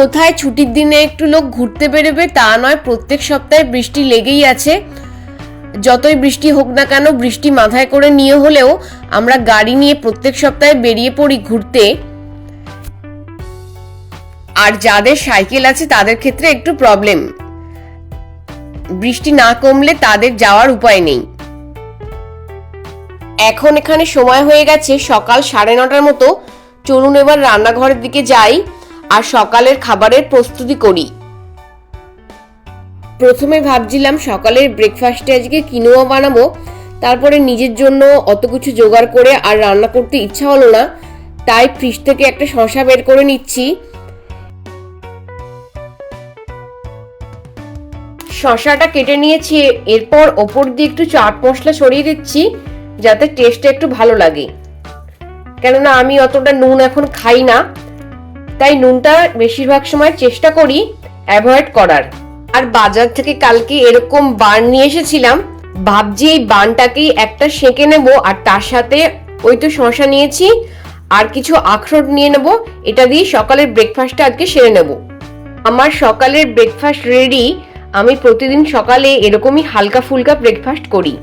কোথায় ছুটির দিনে একটু লোক ঘুরতে বেরোবে তা নয়, প্রত্যেক সপ্তাহে বৃষ্টি লেগেই আছে। যতই বৃষ্টি হোক না কেন, বৃষ্টি মাথায় করে নিয়ে হলেও আমরা গাড়ি নিয়ে প্রত্যেক সপ্তাহে বেরিয়ে পড়ি ঘুরতে। আর যাদের সাইকেল আছে, তাদের ক্ষেত্রে একটু প্রবলেম। বৃষ্টি না কমলে তাদের যাওয়ার উপায় নেই। এখন এখানে সময় হয়ে গেছে সকাল সাড়ে নটার মতো। চলুন এবার রান্নাঘরের দিকে যাই। আর সকালের খাবারের প্রস্তুতি করি। প্রথমে ভাবছিলাম সকালের ব্রেকফাস্টে আজকে কিনোয়া বানাবো, তারপরে নিজের জন্য অত কিছু জোগাড় করে আর রান্না করতে ইচ্ছা হলো না, তাই ফ্রিজ থেকে একটা শশা বের করে নিচ্ছি। শশাটা কেটে নিয়েছি, এরপর ওপর দিয়ে একটু চাট মশলা সরিয়ে দিচ্ছি, যাতে টেস্টটা একটু ভালো লাগে। কেননা আমি অতটা নুন এখন খাই না। তাই নুনটা বেশিরভাগ সময় চেষ্টা করি অ্যাভয়েড করার। আর বাজার থেকে কালকে এরকম বান নিয়ে এসেছিলাম, ভাবছি এই বানটাকেই একটা সেঁকে নেব আর তার সাথে ওই তো শশা নিয়েছি আর কিছু আখরোট নিয়ে নেব, এটা দিয়ে সকালের ব্রেকফাস্টটা আজকে সেরে নেব। আমার সকালের ব্রেকফাস্ট রেডি আমি প্রতিদিন সকালে এরকমই হালকা ফুলকা ব্রেকফাস্ট করি।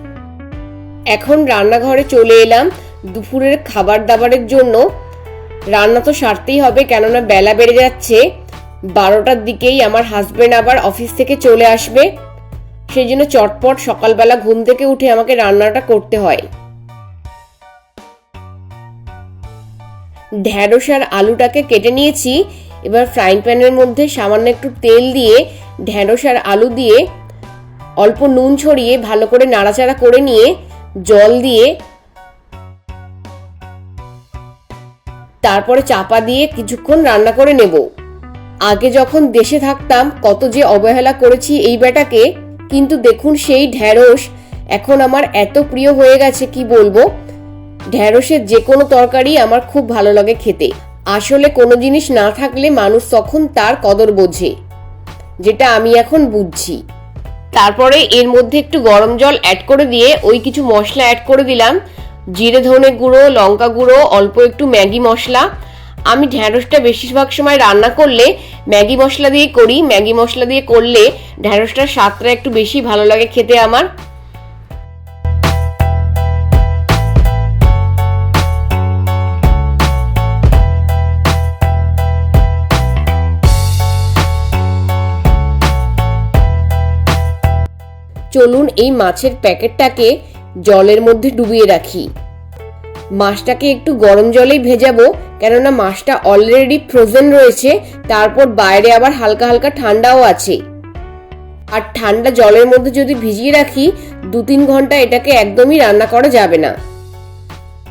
এখন রান্নাঘরে চলে এলাম দুপুরের খাবার দাবারের জন্য। রান্না তো সারতেই হবে, কেননা বেলা বেড়ে যাচ্ছে। বারোটার দিকেই আমার হাজবেন্ড আবার অফিস থেকে চলে আসবে। সেই জন্য চটপট সকালবেলা ঘুম থেকে উঠে আমাকে রান্নাটা করতে হয়। ঢ্যাঁড়স আর আলুটাকে কেটে নিয়েছি। এবার ফ্রাইং প্যানের মধ্যে সামান্য একটু তেল দিয়ে ঢ্যাঁড়স আর আলু দিয়ে অল্প নুন ছড়িয়ে ভালো করে নাড়াচাড়া করে নিয়ে জল দিয়ে তারপরে চাপা দিয়ে কিছুক্ষণ রান্না করে নেব। আগে যখন দেশে থাকতাম, কত যে অবহেলা করেছি এই বেটাকে কিন্তু দেখুন সেই ঢ্যাঁড়স এখন আমার এত প্রিয় হয়ে গেছে, কি বলব? ঢ্যাঁড়সের যে কোনো তরকারি আমার খুব ভালো লাগে খেতে। আসলে কোনো জিনিস না থাকলে মানুষ তখন তার কদর বোঝে, যেটা আমি এখন বুঝছি। তারপরে এর মধ্যে একটু গরম জল অ্যাড করে দিয়ে ওই কিছু মশলা অ্যাড করে দিলাম। জিরে ধনে গুঁড়ো, লঙ্কা গুঁড়ো, অল্প একটু ম্যাগি মশলা। আমি ঢ্যাঁড়সটা বেশিরভাগ সময় রান্না করলে ম্যাগি মশলা দিয়ে করি। ম্যাগি মশলা দিয়ে করলে ঢ্যাঁড়সটার স্বাদটা একটু বেশি ভালো লাগে খেতে আমার। চলুন এই মাছের প্যাকেটটাকে জলের মধ্যে ডুবিয়ে রাখি। মাছটাকে একটু গরম জলেই ভেজাবো, কেননা মাছটা অলরেডি ফ্রোজেন রয়েছে, তারপর বাইরে আবার হালকা হালকা ঠান্ডাও আছে। আর ঠান্ডা জলের মধ্যে যদি ভিজিয়ে রাখি দু তিন ঘণ্টা এটাকে একদমই রান্না করা যাবে না।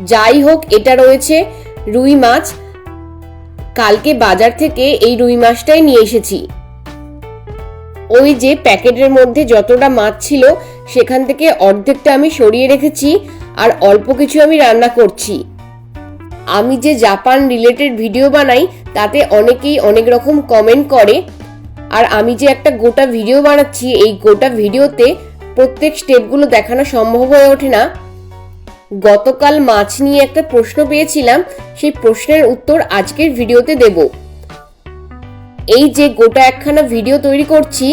যাই হোক, এটা রয়েছে রুই মাছ। কালকে বাজার থেকে এই রুই মাছটাই নিয়ে এসেছি। ওই যে প্যাকেটের মধ্যে যতটা মাছ ছিল সেখান থেকে অর্ধেকটা আমি সরিয়ে রেখেছি আর অল্প কিছু আমি রান্না করছি। আমি যে জাপান রিলেটেড ভিডিও বানাই, তাতে অনেকেই অনেক রকম কমেন্ট করে। আর আমি যে একটা গোটা ভিডিও বানাচ্ছি, এই গোটা ভিডিওতে প্রত্যেক স্টেপগুলো দেখানো সম্ভব হয়ে ওঠে না। গতকাল মাছ নিয়ে একটা প্রশ্ন পেয়েছিলাম, সেই প্রশ্নের উত্তর আজকের ভিডিওতে দেবো। এই যে গোটা একখানা ভিডিও তৈরি করছি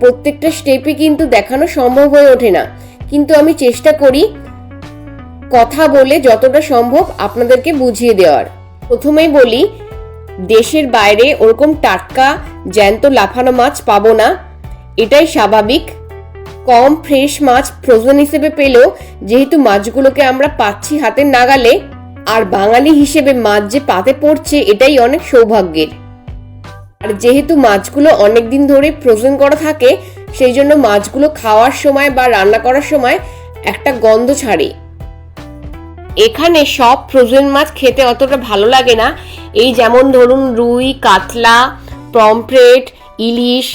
প্রত্যেকটা স্টেপই কিন্তু দেখানো সম্ভব হয়ে ওঠে না। কিন্তু আমি চেষ্টা করি কথা বলে যতটা সম্ভব আপনাদেরকে বুঝিয়ে দেওয়ার। প্রথমেই বলি, দেশের বাইরে ওরকম টাটকা, জ্যান্ত লাফানো মাছ পাবো না। এটাই স্বাভাবিক। কম ফ্রেশ মাছ ফ্রোজেন হিসেবে পেলেও যেহেতু মাছগুলোকে আমরা পাচ্ছি হাতের নাগালে, আর বাঙালি হিসেবে মাছ যে পাতে পড়ছে এটাই অনেক সৌভাগ্যের। আর যেহেতু মাছগুলো অনেক দিন ধরে ফ্রোজেন করা থাকে, সেই জন্য মাছগুলো খাওয়ার সময় বা রান্না করার সময় একটা গন্ধ ছাড়ে। এখানে সব ফ্রোজেন মাছ খেতে অতটা ভালো লাগে না। এই যেমন ধরুন রুই, কাতলা পমফ্রেট ইলিশ,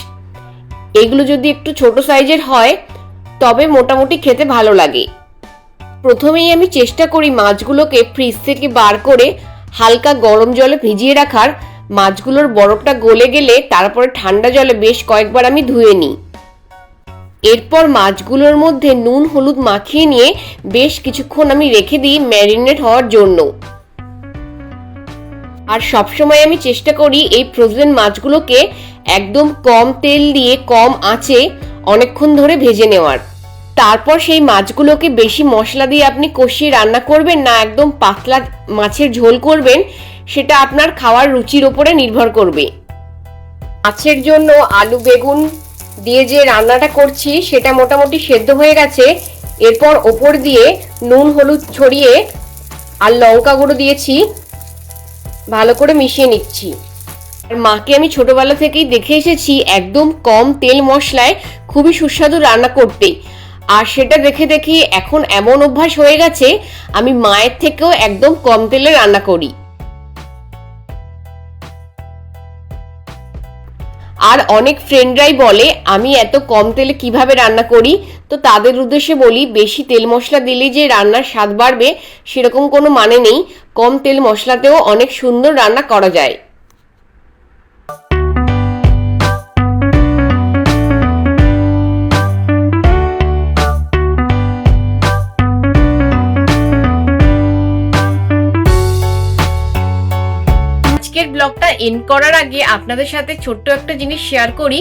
এগুলো যদি একটু ছোট সাইজের হয়, তবে মোটামুটি খেতে ভালো লাগে। প্রথমেই আমি চেষ্টা করি মাছগুলোকে ফ্রিজ থেকে বার করে হালকা গরম জলে ভিজিয়ে রাখার। মাছগুলোর বরফটা গলে গেলে তারপরে ঠান্ডা জলে বেশ কয়েকবার আমি ধুয়ে নিই। এরপর মাছগুলোর মধ্যে নুন, হলুদ মাখিয়ে নিয়ে বেশ কিছুক্ষণ আমি রেখে দিই ম্যারিনেট হওয়ার জন্য। আর সবসময় আমি চেষ্টা করি এই ফ্রোজেন মাছগুলোকে একদম কম তেল দিয়ে কম আঁচে অনেকক্ষণ ধরে ভেজে নেওয়ার। তারপর সেই মাছগুলোকে বেশি মশলা দিয়ে আপনি কষিয়ে রান্না করবেন না, একদম পাতলা মাছের ঝোল করবেন সেটা আপনার খাওয়ার রুচির ওপরে নির্ভর করবে। মাছের জন্য আলু, বেগুন দিয়ে যে রান্নাটা করছি, সেটা মোটামুটি সেদ্ধ হয়ে গেছে। এরপর ওপর দিয়ে নুন, হলুদ ছড়িয়ে আর লঙ্কা গুঁড়ো দিয়েছি। ভালো করে মিশিয়ে নিচ্ছি। আর মাকে আমি ছোটবেলা থেকেই দেখে এসেছি, একদম কম তেল মশলায় খুবই সুস্বাদু রান্না করতে আর সেটা দেখে দেখি এখন এমন অভ্যাস হয়ে গেছে, আমি মায়ের থেকেও একদম কম তেলে রান্না করি। আর অনেক ফ্রেন্ডরাই বলে, আমি এত কম তেলে কীভাবে রান্না করি? তো তাদের উদ্দেশ্যে বলি, বেশি তেল মশলা দিলে যে রান্নার স্বাদ বাড়বে, সেরকম কোনো মানে নেই। কম তেল মশলাতেও অনেক সুন্দর রান্না করা যায়। আজকের ব্লগটা এন্ড করার আগে আপনাদের সাথে ছোট্ট একটা জিনিস শেয়ার করি।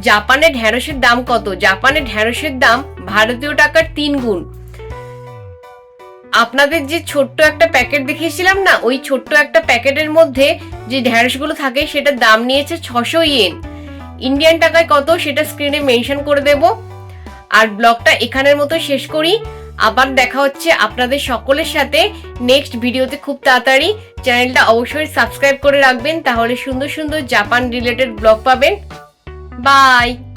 জাপানে ঢ্যাঁড়সের দাম কত? জাপানে ঢ্যাঁড়সের দাম ভারতীয় টাকার তিন গুণ। আপনাদের যে ছোট্ট একটা প্যাকেট দেখিয়েছিলাম না, ওই ছোট্ট একটা প্যাকেটের মধ্যে যে ঢ্যাঁড়সগুলো থাকে, সেটার দাম নিয়েছে ছশো ইয়েন ইন্ডিয়ান টাকায় কত? সেটা স্ক্রিনে মেনশন করে দেব। আর ব্লগটা এখানের মতো শেষ করি। আবার দেখা হচ্ছে আপনাদের সকলের সাথে নেক্সট ভিডিওতে খুব তাড়াতাড়ি। চ্যানেলটা অবশ্যই সাবস্ক্রাইব করে রাখবেন, তাহলে সুন্দর সুন্দর জাপান রিলেটেড ব্লগ পাবেন। বাই!